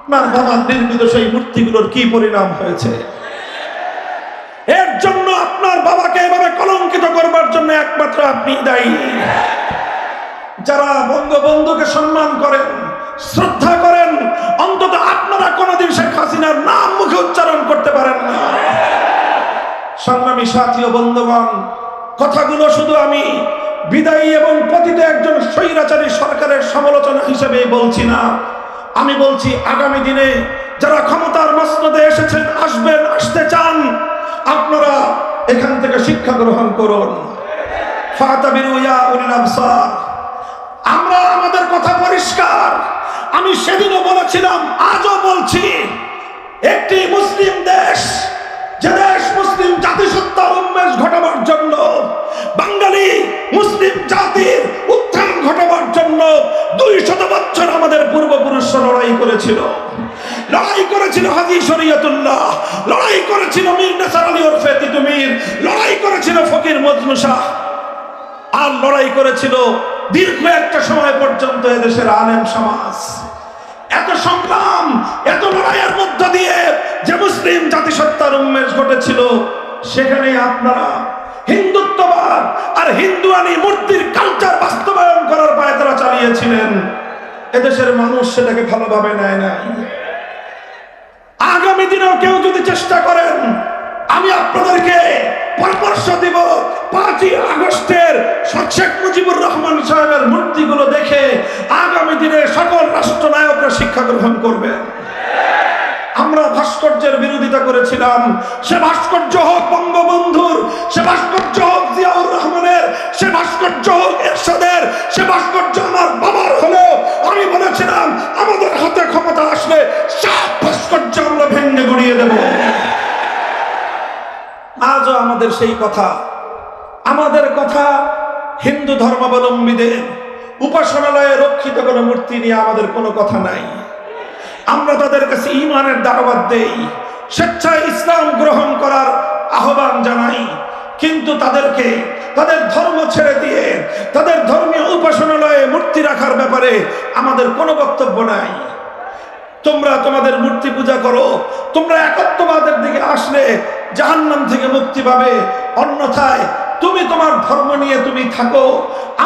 আপনার বাবা নির্মিত সেই মূর্তিগুলোর কি পরিণাম হয়েছে? এর জন্য আপনার বাবাকে এভাবে কলঙ্কিত করবার জন্য একমাত্র আপনি দায়ী। যারা বঙ্গবন্ধুকে সম্মান করেন, শ্রদ্ধা করেন, অন্তত আপনারা কোনোদিন শেখ হাসিনার নাম মুখে উচ্চারণ করতে পারেন না। সংগ্রামী সাথী ও বন্ধুগণ, কথাগুলো শুধু আমি বিদায়ী এবং পতিত একজন স্বৈরাচারী সরকারের সমালোচনা হিসেবে বলছি না। আমি বলছি, আগামী দিনে যারা ক্ষমতার মসনদে এসেছেন, আসবেন, আসতে চান, আপনারা এখান থেকে শিক্ষা গ্রহণ করুন। আমরা আমাদের কথা পরিষ্কার। আমি সেদিনও বলেছিলাম, আজও বলছি, একটি মুসলিম দেশ, যে দেশ মুসলিম জাতিসত্তার উন্মেষ ঘটাবার জন্য বাঙালি মুসলিম জাতির পূর্বপুরুষরা লড়াই করেছিল। লড়াই করেছিল হাজি শরীয়তুল্লাহ। লড়াই করেছিল মীর নেসার আলী ওরফে তিতুমির লড়াই করেছিল ফকির মজনু শাহ। আর লড়াই করেছিল দীর্ঘ একটা সময় পর্যন্ত এদেশের আলেম সমাজ। এত সংগ্রাম, এত লড়াইয়ের মধ্য দিয়ে যে মুসলিম জাতিসত্তার উন্মেষ ঘটেছিল সেখানে আপনারা হিন্দুত্ববাদ আর হিন্দুয়ানি মূর্তির কালচার বাস্তবায়ন করার পায়ে তারা চালিয়েছিলেন। এদেশের মানুষ সেটাকে ভালোভাবে নেয় নাই আগামী দিনেও কেউ যদি চেষ্টা করেন, আমি আপনাদেরকে পরামর্শ দিব, পাঁচই আগস্টের শেখ মুজিবুর রহমান সাহেবের মূর্তিগুলো দেখে আগামী দিনে সকল রাষ্ট্রনায়করা শিক্ষা গ্রহণ করবেন আমরা ভাস্কর্যের বিরোধিতা করেছিলাম। সে ভাস্কর্য হোক বঙ্গবন্ধুর, সে ভাস্কর্য হোক জিয়াউর রহমানের, সে ভাস্কর্য হোক এরশাদের, সে ভাস্কর্য আমার আমি বলেছিলাম, আমাদের হাতে ক্ষমতা আসলে সব ভাস্কর্য আমরা ভেঙে গড়িয়ে দেব। আজও আমাদের সেই কথা। আমাদের কথা হিন্দু ধর্মাবলম্বীদের উপাসনালয়ে রক্ষিত কোনো মূর্তি নিয়ে আমাদের কোনো কথা নাই। আমরা তাদের কাছে ইমানের দাওয়াত দেই, স্বেচ্ছায় ইসলাম গ্রহণ করার আহ্বান জানাই, কিন্তু তাদেরকে তাদের ধর্ম ছেড়ে দিয়ে, তাদের ধর্মীয় উপাসনালয়ে মূর্তি রাখার ব্যাপারে আমাদের কোনো বক্তব্য নাই। তোমরা তোমাদের মূর্তি পূজা করো, তোমরা একত্ববাদের দিকে আসলে জাহান্নাম থেকে মুক্তি পাবে। অন্যথায় তুমি তোমার ধর্ম নিয়ে তুমি থাকো।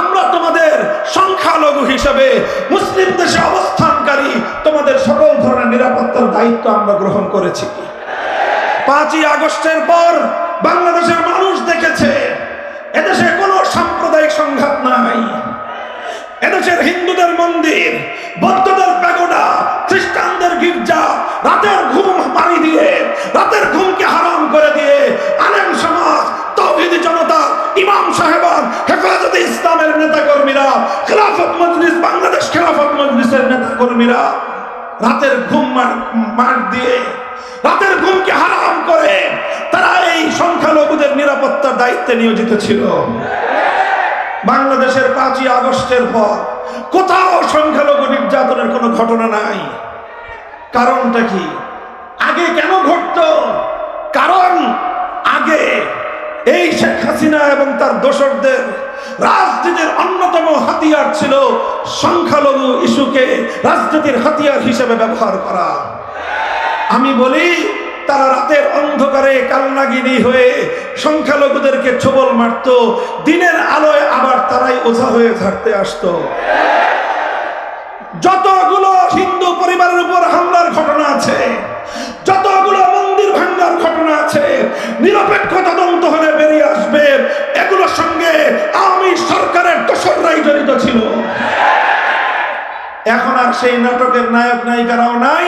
আমরা তোমাদের সংখ্যালঘু হিসেবে মুসলিম দেশে অবস্থানকারী, তোমাদের সকল ধরনের নিরাপত্তার দায়িত্ব আমরা গ্রহণ করেছি। পাঁচই আগস্টের পর বাংলাদেশের মানুষ দেখেছে এদেশে কোনো সাম্প্রদায়িক সংঘাত নাই। এদেশের হিন্দুদের মন্দির, বৌদ্ধদের প্যাগোডা, খ্রিস্টানদের গির্জা, রাতের ঘুম মারি দিয়ে, রাতের ঘুমকে হারাম করে দিয়ে আলেম সমাজ, তৌহিদি জনতা, ইমাম সাহেবান হেফাজতে ইসলামের নেতা কর্মীরা খেলাফত মজলিস, বাংলাদেশ খেলাফত মজলিসের নেতা কর্মীরা রাতের ঘুম মার- দিয়ে, রাতের ঘুমকে হারাম করে এই সংখ্যালঘুদের নিরাপত্তার দায়িত্বে নিয়োজিত ছিল। বাংলাদেশের পাঁচই আগস্টের পর কোথাও সংখ্যালঘু নির্যাতনের কোনো ঘটনা নাই। কারণটা কি? আগে কেন ঘটত? কারণ আগে এই শেখ হাসিনা এবং তার দোসরদের রাজনীতির অন্যতম হাতিয়ার ছিল সংখ্যালঘু ইস্যুকে রাজনীতির হাতিয়ার হিসেবে ব্যবহার করা। আমি বলি তারা রাতের অন্ধকারে কালনাগিনী হয়ে সংখ্যালঘুদেরকে ছবল মারত। দিনের আলোয় আবার তারাই ওঝা হয়ে থাকতে আসতো। যতগুলো হিন্দু পরিবারের উপর হামলার ঘটনা আছে, যতগুলো মন্দির ভাঙ্গার ঘটনা আছে, নিরপেক্ষ তদন্ত হলে বেরিয়ে আসবে, এগুলোর সঙ্গে আওয়ামী সরকারের দোসররাই জড়িত ছিল। এখন আর সেই নাটকের নায়ক নায়িকারাও নাই।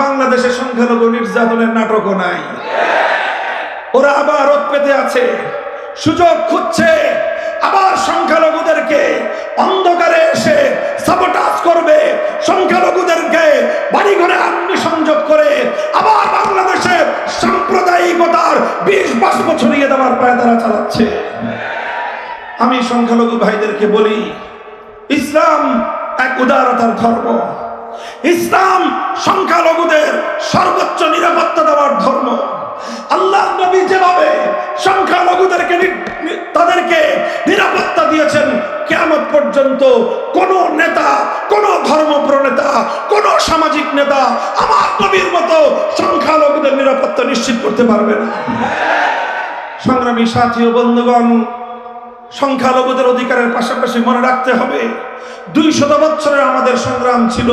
বাংলাদেশে সংখ্যালঘু নির্যাতনের নাটকও নাই। ওরা আবার রোদ পেতে আছে, সুযোগ খুঁজছে, আবার সংখ্যালঘুদেরকে অন্ধকারে এসে সাবোটাজ করবে, সংখ্যালঘুদেরকে বাড়ি ঘরে আগ্নি সংযোগ করে আবার বাংলাদেশের সাম্প্রদায়িকতার বিষ বাষ্প ছড়িয়ে দেওয়ার পায়ে তারা চালাচ্ছে। আমি সংখ্যালঘু ভাইদেরকে বলি, ইসলাম এক উদারতার ধর্ম। ইসলাম সংখ্যালঘুদের সর্বোচ্চ নিরাপত্তা দেওয়ার ধর্ম। আল্লাহ নবী যেভাবে সংখ্যালঘুদেরকে তাদেরকে নিরাপত্তা দিয়েছেন কেমন পর্যন্ত কোন নেতা, কোন ধর্ম প্রনেতা কোন সামাজিক নেতা আমার নবীর মতো সংখ্যালঘুদের নিরাপত্তা নিশ্চিত করতে পারবে না। সংগ্রামী সাথী ও বন্ধুগণ সংখ্যালঘুদের অধিকারের পাশাপাশি মনে রাখতে হবে, দুই শত বছরের আমাদের সংগ্রাম ছিল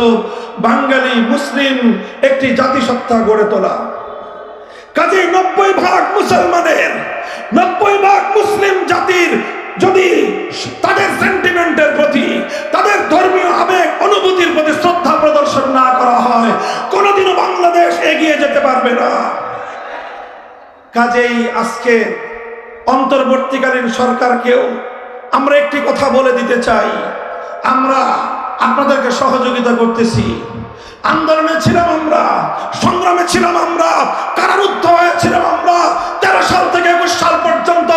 বাঙালি মুসলিম একটি জাতিসত্তা গড়ে তোলা। কাজে নব্বই ভাগ মুসলমানের, নব্বই ভাগ মুসলিম জাতির যদি তাদের সেন্টিমেন্টের প্রতি, তাদের ধর্মীয় আবেগ, অনুভূতির প্রতি শ্রদ্ধা প্রদর্শন না করা হয়, কোনোদিনও বাংলাদেশ এগিয়ে যেতে পারবে না। কাজেই আজকে অন্তর্বর্তীকালীন সরকারকেও আমরা একটি কথা বলে দিতে চাই। আমরা আপনাদেরকে সহযোগিতা করতেছি। আন্দোলনে ছিলাম আমরা, সংগ্রামে ছিলাম আমরা কারারুদ্ধ হয়েছিলাম আমরা, তেরো সাল থেকে একুশ সাল পর্যন্ত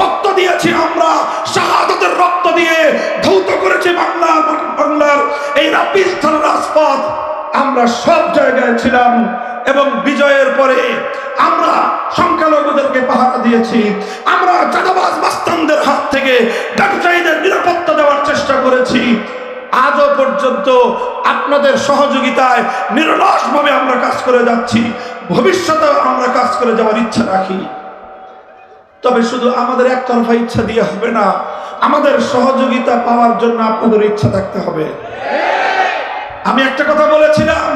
রক্ত দিয়েছি আমরা, শাহাদতের রক্ত দিয়ে ধৌত করেছি বাংলা, বাংলার এই রাবিস্থান রাজপথ। আমরা সব জায়গায় ছিলাম এবং বিজয়ের পরে আমরা সংখ্যালঘুদেরকে পাহারা দিয়েছি। আমরা চাঁদাবাজ মাস্তানদের হাত থেকে ব্যবসায়ীদের নিরাপত্তা দেওয়ার চেষ্টা করেছি। আজও পর্যন্ত আপনাদের সহযোগিতায় নিরলসভাবে আমরা কাজ করে যাচ্ছি। ভবিষ্যতেও আমরা কাজ করে যাওয়ার ইচ্ছা রাখি। তবে শুধু আমাদের একতরফা ইচ্ছা দিয়ে হবে না, আমাদের সহযোগিতা পাওয়ার জন্য আপনাদের ইচ্ছা থাকতে হবে। আমি একটা কথা বলেছিলাম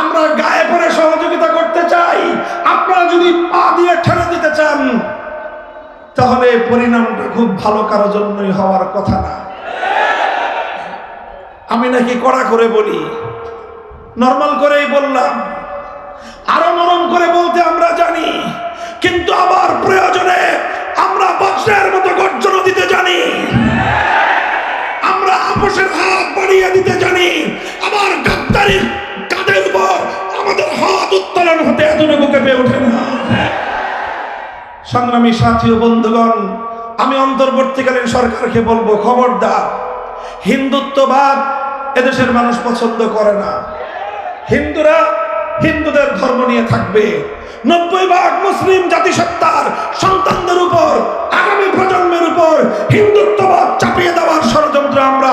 আমরা গায়ে পরে সহযোগিতা করতে চাই। আপনারা যদি পা দিয়ে ঠেলে দিতে চান, তাহলে পরিণামটা খুব ভালো কারোর জন্যই হওয়ার কথা না। আমি নাকি কড়া করে বলি, নর্মাল করেই বললাম, আরও নরম করে বলতে আমরা জানি, কিন্তু আবার প্রয়োজনে আমরা বজ্রের মতো গর্জন দিতে জানি। আমরা আপোষের হাত বাড়িয়ে দিতে জানি, আবার গাদ্দারির আমাদের হাত উত্তোলন হতে এতটুকু কেঁপে ওঠে না। সংগ্রামী সাথী ও বন্ধুগণ, আমি অন্তর্বর্তীকালীন সরকারকে বলব, খবরদার। হিন্দুত্ববাদ এদেশের মানুষ পছন্দ করে না। হিন্দুরা হিন্দুদের ধর্ম নিয়ে থাকবে। নব্বই ভাগ মুসলিম জাতিসত্তার সন্তানদের উপর, আগামী প্রজন্মের উপর হিন্দুত্ববাদ চাপিয়ে দেওয়ার ষড়যন্ত্র আমরা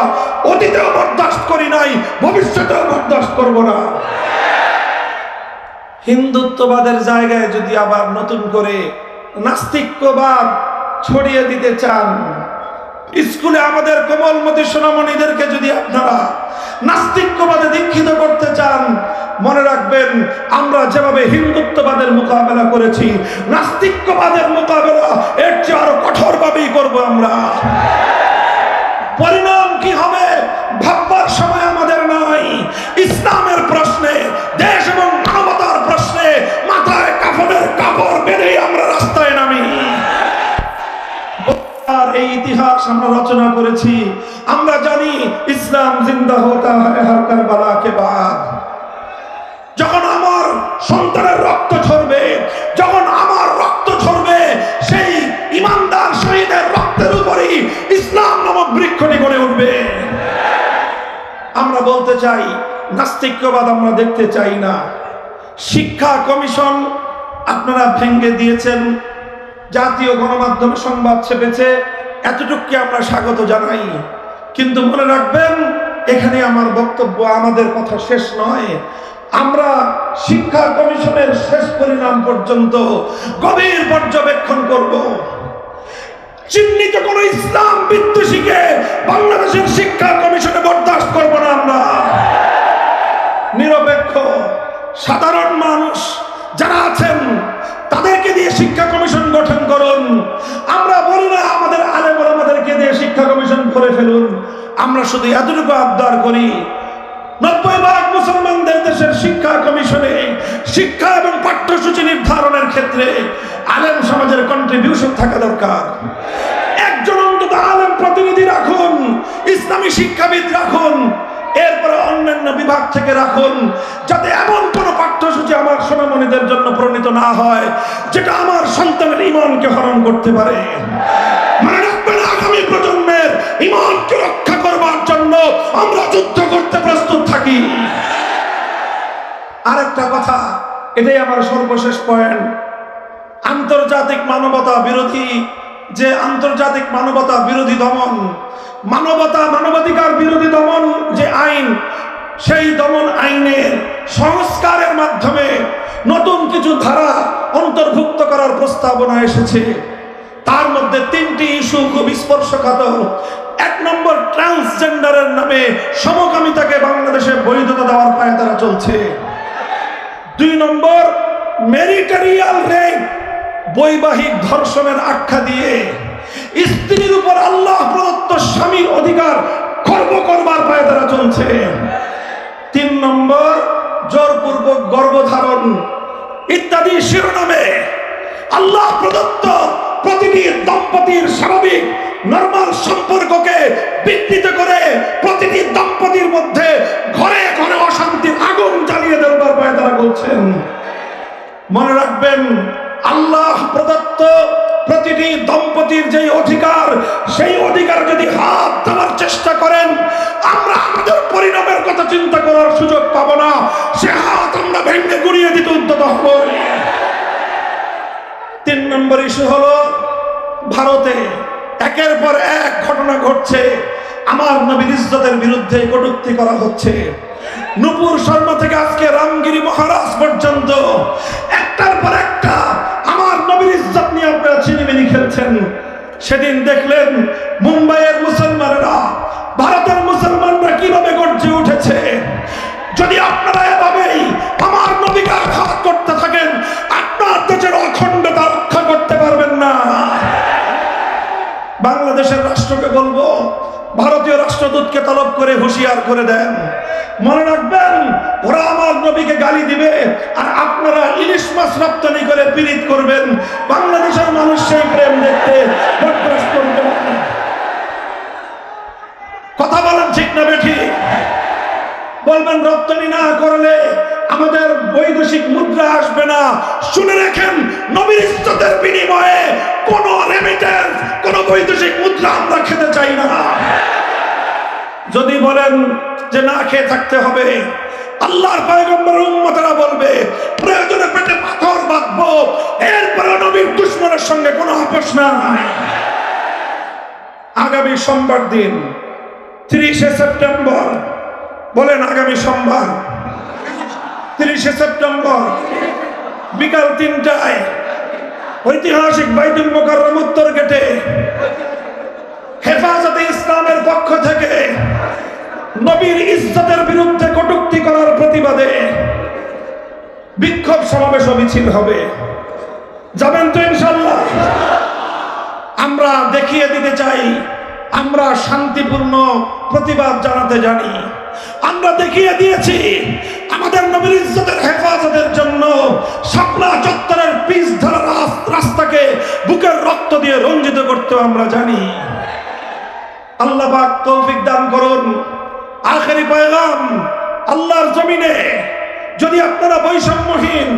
অতীতেও বরদাস্ত করি নাই, ভবিষ্যতেও বরদাস্ত করব না। হিন্দুত্ববাদের জায়গায় যদি আবার নতুন করে নাস্তিক্যবাদ ছড়িয়ে দিতে চান, স্কুলে আমাদের কোমলমতি সোনামণিদেরকে যদি আপনারা নাস্তিক্যবাদে দীক্ষিত করতে চান, মনে রাখবেন আমরা যেভাবে হিন্দুত্ববাদের মোকাবেলা করেছি, নাস্তিক্যবাদের মোকাবেলা এর চেয়ে আরও কঠোরভাবেই করব আমরা। রচনা করেছি। আমরা জানি ইসলাম জিন্দা হতা হয় হর কারবালা কে বাদ। যখন আমার সন্তানের রক্ত ঝরবে, যখন আমার রক্ত ঝরবে, সেই ইমানদার শহীদের রক্তের উপরেই ইসলাম নামক বৃক্ষটি গড়ে উঠবে। আমরা বলতে চাই, নাস্তিক্যবাদ আমরা দেখতে চাই না। শিক্ষা কমিশন আপনারা ভেঙ্গে দিয়েছেন। জাতীয় গণমাধ্যমে সংবাদ ছেপেছে। এতটুকুকে আমরা স্বাগত জানাই। কিন্তু মনে রাখবেন, এখানে আমার বক্তব্য আমাদের কথা শেষ নয়। আমরা শিক্ষা কমিশনের শেষ পরিণাম পর্যন্ত গভীর পর্যবেক্ষণ করব। চিহ্নিত কোন ইসলাম বিদ্বেষীকে বাংলাদেশের শিক্ষা কমিশনে বরদাস্ত করব না আমরা। নিরপেক্ষ, সাধারণ মানুষ যারা আছেন, তাদেরকে দিয়ে শিক্ষা কমিশন গঠন করুন। আমরা করে ফেলুন। আমরা শুধু এতটুকু আবদার করি, নব্বই ভাগ মুসলমানদের দেশের শিক্ষা কমিশনে শিক্ষা এবং পাঠ্যসূচি নির্ধারণের ক্ষেত্রে আলেম সমাজের কন্ট্রিবিউশন থাকা দরকার। একজন অন্তত আলেম প্রতিনিধি রাখুন, ইসলামী শিক্ষাবিদ রাখুন, এরপরে অন্যান্য বিভাগ থেকে রাখুন, যাতে এমন কোন পাঠ্যসূচি আমার সোনামণিদের জন্য প্রণীত না হয়, যেটা আমার সন্তানের ইমানকে হরণ করতে পারে। মনে রাখবেন আগামী প্রজন্মের আরেকটা কথা, এটাই আমার সর্বশেষ পয়েন্ট আন্তর্জাতিক মানবতা বিরোধী, যে আন্তর্জাতিক মানবতা বিরোধী দমন, মানবতা মানবাধিকার বিরোধী দমন যে আইন, সেই দমন আইনের সংস্কারের মাধ্যমে নতুন কিছু ধারা অন্তর্ভুক্ত করার প্রস্তাবনা এসেছে। তার মধ্যে তিনটি ইস্যু খুব স্পর্শকাতর। এক নম্বর, ট্রান্সজেন্ডারের নামে সমকামিতাকে বাংলাদেশে বৈধতা দেওয়ার পায়ে তারা চলছে। দুই নম্বর, মেরিটারিয়াল রেপ, বৈবাহিক ধর্ষণের আখ্যা দিয়ে। স্ত্রীর উপর আল্লাহ প্রদত্ত স্বামীর অধিকার খর্ব করবার পায়ে তারা চলছে। তিন নম্বর, জোরপূর্বক গর্ভধারণ ইত্যাদি শিরোনামে আল্লাহ প্রদত্ত প্রতিটি দম্পতির স্বাভাবিক, নর্মাল সম্পর্ককে বিকৃত করে প্রতিটি দম্পতির মধ্যে ঘরে ঘরে অশান্তির আগুন জ্বালিয়ে দেওয়ার পায়ে তারা বলছেন, মনে রাখবেন, আল্লাহ প্রদত্ত প্রতিটি দম্পতির যে অধিকার, সেই অধিকার যদি হাত দেওয়ার চেষ্টা করেন, আমরা আমাদের পরিণামের কথা চিন্তা করার সুযোগ পাবো না। সে হাত আমরা ভেঙে গুড়িয়ে দিতে উদ্যত হব। তিন নম্বর ইস্যু হলো, ভারতে একের পর এক ঘটনা ঘটছে। আমার নবীর ইজ্জতের বিরুদ্ধে কটূক্তি করা হচ্ছে। নুপুর শর্মা থেকে আজকে রামগিরি মহারাজ পর্যন্ত একটার পর একটা আমার নবীর ইজ্জত নিয়ে আপনারা চিনিমিনি খেলছেন। সেদিন দেখলেন মুম্বাইয়ের মুসলমানরা, ভারতের মুসলমানরা কীভাবে গর্জে উঠেছে। যদি আপনারা এভাবেই আমার নবীকে আঘাত করতে থাকেন, আপনার দেশের অখণ্ডতা রক্ষা করতে পারবেন না। বাংলাদেশের রাষ্ট্রকে বলব ভারতীয় রাষ্ট্রদূতকে তলব করে হুঁশিয়ার করে দেন। মনে রাখবেন, ওরা আমার নবীকে গালি দিবে আর আপনারা ইলিশ মাছ রপ্তানি করে পীড়িত করবেন। বাংলাদেশের মানুষ সেই প্রেম দেখতে কথা বলেন ঠিক না বেঠি? বলবেন, রপ্তানি না করলে আমাদের বৈদেশিক মুদ্রা আসবে না। শুনে রাখেন, নবীর ইজ্জতের বিনিময়ে কোন রেমিটেন্স, কোন বৈদেশিক মুদ্রা আমরা খেতে চাই না। যদি বলেন যে না খেয়ে থাকতে হবে, আল্লাহর পয়গম্বর উম্মতেরা বলবে, প্রয়োজনে পেটে পাথর বাঁধবো, এরপরে নবীর দুশ্মনের সঙ্গে কোনো আপোষ নাই। আগামী সোমবার দিন, তিরিশে সেপ্টেম্বর, বলেন আগামী সোমবার, তিরিশে সেপ্টেম্বর, বিকাল তিনটায় ঐতিহাসিক বাইতুল মোকাররম উত্তর গেটে হেফাজতে ইসলামের পক্ষ থেকে নবীর ইজ্জতের বিরুদ্ধে কটূক্তি করার প্রতিবাদে বিক্ষোভ সমাবেশ মিছিল হবে। যাবেন তো ইনশাল্লাহ আমরা দেখিয়ে দিতে চাই, আমরা শান্তিপূর্ণ প্রতিবাদ জানাতে জানি। আমরা দেখিয়ে দিয়েছি, আমাদের নবীর ইজ্জতের হেফাজতের জন্য শাপলা চত্বরের পিচ ধরা রাস্তাকে বুকের রক্ত দিয়ে রঞ্জিত করতে আমরা জানি। আল্লাহ পাক তৌফিক দান করুন। আখেরি পয়গাম, আল্লাহর জমিনে যদি আপনারা বৈষম্যহীন,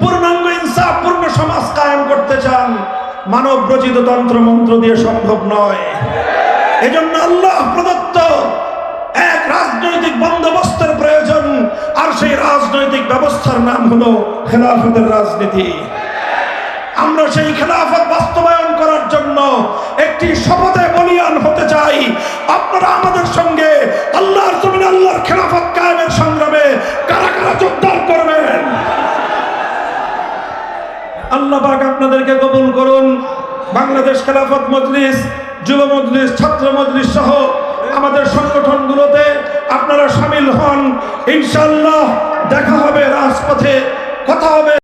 পূর্ণাঙ্গ ইনসাফ, পূর্ণ সমাজ কায়েম করতে চান মানব রচিত তন্ত্র মন্ত্র দিয়ে সম্ভব নয়। এজন্য আল্লাহ প্রদত্ত রাজনৈতিক বন্দোবস্তের প্রয়োজন, আর সেই রাজনৈতিক ব্যবস্থার নাম হলো খেলাফতের রাজনীতি। আমরা সেই খেলাফত বাস্তবায়ন করার জন্য একটি শপথে বলিয়ান হতে চাই। আপনারা আমাদের সঙ্গে আল্লাহর জমিন আল্লাহর খেলাফত কায়েমের সংগ্রামে কারা কারা যোগদান করবেন? আল্লাহ পাক আপনাদেরকে কবুল করুন। বাংলাদেশ খেলাফত মজলিস, যুব মজলিস, ছাত্র মজলিস সহ আমাদের সংগঠনগুলোতে আপনারা সামিল হন। ইনশাল্লাহ দেখা হবে রাজপথে কথা হবে।